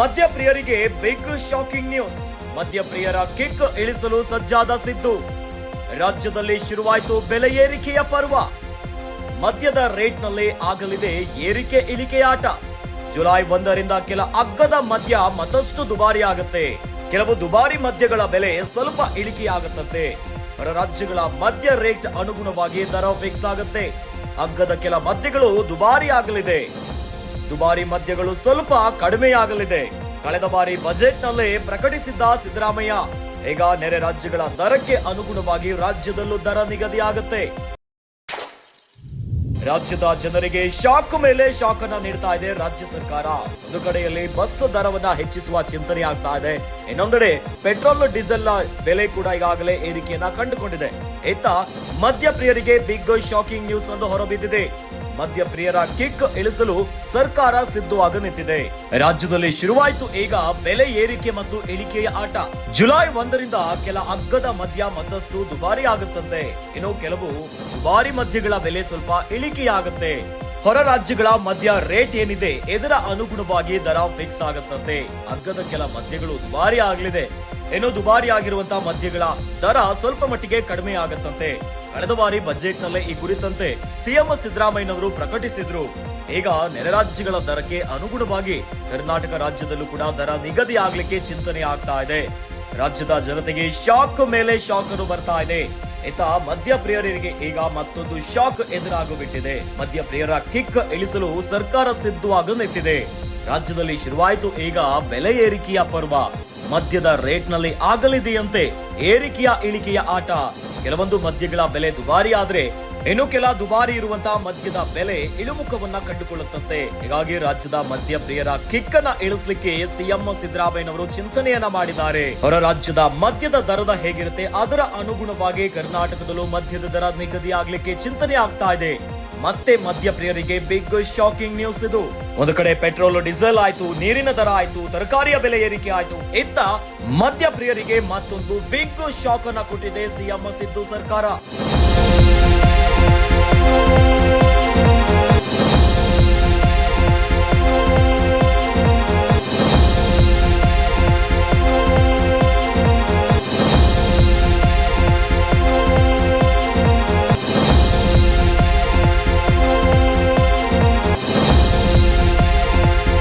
ಮದ್ಯಪ್ರಿಯರಿಗೆ big shocking news. ಮದ್ಯಪ್ರಿಯರ kick ಇಳಿಸಲು ಸಜ್ಜಾದ ಸಿದ್ದು. ರಾಜ್ಯದಲ್ಲಿ ಶುರುವಾಯಿತು ಬೆಲೆ ಏರಿಕೆಯ ಪರ್ವ. ಮದ್ಯದ ರೇಟ್ನಲ್ಲಿ ಆಗಲಿದೆ ಏರಿಕೆ ಇಳಿಕೆ ಆಟ. ಜುಲೈ ಒಂದರಿಂದ ಕೆಲ ಅಗ್ಗದ ಮದ್ಯ ಮತ್ತಷ್ಟು ದುಬಾರಿ ಆಗುತ್ತೆ ಕೆಲವು ದುಬಾರಿ ಮದ್ಯಗಳ ಬೆಲೆ ಸ್ವಲ್ಪ ಇಳಿಕೆಯಾಗುತ್ತಂತೆ. ಹೊರ ರಾಜ್ಯಗಳ ಮದ್ಯ ರೇಟ್ ಅನುಗುಣವಾಗಿ ದರ ಫಿಕ್ಸ್ ಆಗುತ್ತೆ. ಅಗ್ಗದ ಕೆಲ ಮದ್ಯಗಳು ದುಬಾರಿ ಆಗಲಿದೆ ದುಬಾರಿ ಮದ್ಯಗಳು ಸ್ವಲ್ಪ ಕಡಿಮೆಯಾಗಲಿದೆ. ಕಳೆದ ಬಾರಿ ಬಜೆಟ್ನಲ್ಲೇ ಪ್ರಕಟಿಸಿದ್ದ ಸಿದ್ದರಾಮಯ್ಯ, ಈಗ ನೆರೆ ರಾಜ್ಯಗಳ ದರಕ್ಕೆ ಅನುಗುಣವಾಗಿ ರಾಜ್ಯದಲ್ಲೂ ದರ ನಿಗದಿಯಾಗುತ್ತೆ. ರಾಜ್ಯದ ಜನರಿಗೆ ಶಾಕ್ ಮೇಲೆ ಶಾಕ್ ಅನ್ನ ನೀಡ್ತಾ ಇದೆ ರಾಜ್ಯ ಸರ್ಕಾರ. ಒಂದು ಕಡೆಯಲ್ಲಿ ಬಸ್ ದರವನ್ನ ಹೆಚ್ಚಿಸುವ ಚಿಂತನೆ ಆಗ್ತಾ ಇದೆ. ಇನ್ನೊಂದೆಡೆ ಪೆಟ್ರೋಲ್, ಡೀಸೆಲ್ನ ಬೆಲೆ ಕೂಡ ಈಗಾಗಲೇ ಏರಿಕೆಯನ್ನ ಕಂಡುಕೊಂಡಿದೆ. ಇತ್ತ ಮದ್ಯಪ್ರಿಯರಿಗೆ ಬಿಗ್ ಶಾಕಿಂಗ್ ನ್ಯೂಸ್ ಒಂದು ಹೊರಬಿದ್ದಿದೆ. ಮದ್ಯಪ್ರಿಯರ ಕಿಕ್ ಇಳಿಸಲು ಸರ್ಕಾರ ಸಿದ್ಧವಾಗ ನಿಂತಿದೆ ರಾಜ್ಯದಲ್ಲಿ ಶುರುವಾಯಿತು ಈಗ ಬೆಲೆ ಏರಿಕೆ ಮತ್ತು ಇಳಿಕೆಯ ಆಟ. ಜುಲೈ ಒಂದರಿಂದ ಕೆಲ ಅಗ್ಗದ ಮದ್ಯ ಮತ್ತಷ್ಟು ದುಬಾರಿ ಆಗುತ್ತಂತೆ ಇನ್ನು ಕೆಲವು ದುಬಾರಿ ಮದ್ಯಗಳ ಬೆಲೆ ಸ್ವಲ್ಪ ಇಳಿಕೆಯಾಗುತ್ತೆ. ಹೊರ ರಾಜ್ಯಗಳ ಮದ್ಯ ರೇಟ್ ಏನಿದೆ, ಇದರ ಅನುಗುಣವಾಗಿ ದರ ಫಿಕ್ಸ್ ಆಗುತ್ತಂತೆ. ಅಗ್ಗದ ಕೆಲ ಮದ್ಯಗಳು ದುಬಾರಿ ಆಗಲಿದೆ. ಇನ್ನು ದುಬಾರಿ ಆಗಿರುವಂತಹ ಮದ್ಯಗಳ ದರ ಸ್ವಲ್ಪ ಮಟ್ಟಿಗೆ ಕಡಿಮೆ ಆಗತ್ತಂತೆ. ಕಳೆದ ಬಾರಿ ಬಜೆಟ್ ನಲ್ಲೇ ಈ ಕುರಿತಂತೆ ಸಿಎಂ ಸಿದ್ದರಾಮಯ್ಯನವರು ಪ್ರಕಟಿಸಿದ್ರು. ಈಗ ನೆರೆ ರಾಜ್ಯಗಳ ದರಕ್ಕೆ ಅನುಗುಣವಾಗಿ ಕರ್ನಾಟಕ ರಾಜ್ಯದಲ್ಲೂ ಕೂಡ ದರ ನಿಗದಿ ಆಗ್ಲಿಕ್ಕೆ ಚಿಂತನೆ ಆಗ್ತಾ ಇದೆ. ರಾಜ್ಯದ ಜನತೆಗೆ ಶಾಕ್ ಮೇಲೆ ಶಾಕ್ ಅನ್ನು ಬರ್ತಾ ಇದೆ. ಇತ್ತ ಮದ್ಯಪ್ರಿಯರಿಗೆ ಈಗ ಮತ್ತೊಂದು ಶಾಕ್ ಎದುರಾಗುಬಿಟ್ಟಿದೆ. ಮದ್ಯಪ್ರಿಯರ ಕಿಕ್ ಇಳಿಸಲು ಸರ್ಕಾರ ಸಿದ್ಧವಾಗ ನಿಂತಿದೆ ರಾಜ್ಯದಲ್ಲಿ ಶುರುವಾಯಿತು ಈಗ ಬೆಲೆ ಏರಿಕೆಯ ಪರ್ವ. ಮದ್ಯದ ರೇಟ್ನಲ್ಲಿ ಆಗಲಿದೆಯಂತೆ ಏರಿಕೆಯ ಇಳಿಕೆಯ ಆಟ. ಕೆಲವೊಂದು ಮದ್ಯಗಳ ಬೆಲೆ ದುಬಾರಿ ಆದ್ರೆ ಇನ್ನು ಕೆಲ ದುಬಾರಿ ಇರುವಂತಹ ಮದ್ಯದ ಬೆಲೆ ಇಳಿಮುಖವನ್ನ ಕಂಡುಕೊಳ್ಳುತ್ತಂತೆ. ಹೀಗಾಗಿ ರಾಜ್ಯದ ಮದ್ಯ ಪ್ರಿಯರ ಕಿಕ್ಕನ ಇಳಿಸಲಿಕ್ಕೆ ಸಿಎಂ ಸಿದ್ದರಾಮಯ್ಯನವರು ಚಿಂತನೆಯನ್ನ ಮಾಡಿದ್ದಾರೆ. ಹೊರ ರಾಜ್ಯದ ಮದ್ಯದ ದರದ ಹೇಗಿರುತ್ತೆ ಅದರ ಅನುಗುಣವಾಗಿ ಕರ್ನಾಟಕದಲ್ಲೂ ಮದ್ಯದ ದರ ನಿಗದಿ ಆಗ್ಲಿಕ್ಕೆ ಚಿಂತನೆ ಆಗ್ತಾ ಇದೆ. ಮತ್ತೆ ಮದ್ಯ ಪ್ರಿಯರಿಗೆ ಬಿಗ್ ಶಾಕಿಂಗ್ ನ್ಯೂಸ್ ಇದು. ಒಂದು ಕಡೆ ಪೆಟ್ರೋಲ್ ಡೀಸೆಲ್ ಆಯ್ತು, ನೀರಿನ ದರ ಆಯ್ತು, ತರಕಾರಿಯ ಬೆಲೆ ಏರಿಕೆ ಆಯ್ತು. ಇತ್ತ ಮದ್ಯ ಪ್ರಿಯರಿಗೆ ಮತ್ತೊಂದು ಬಿಗ್ ಶಾಕ್ ಅನ್ನ ಕೊಟ್ಟಿದೆ ಸಿಎಂ ಸಿದ್ದು ಸರ್ಕಾರ.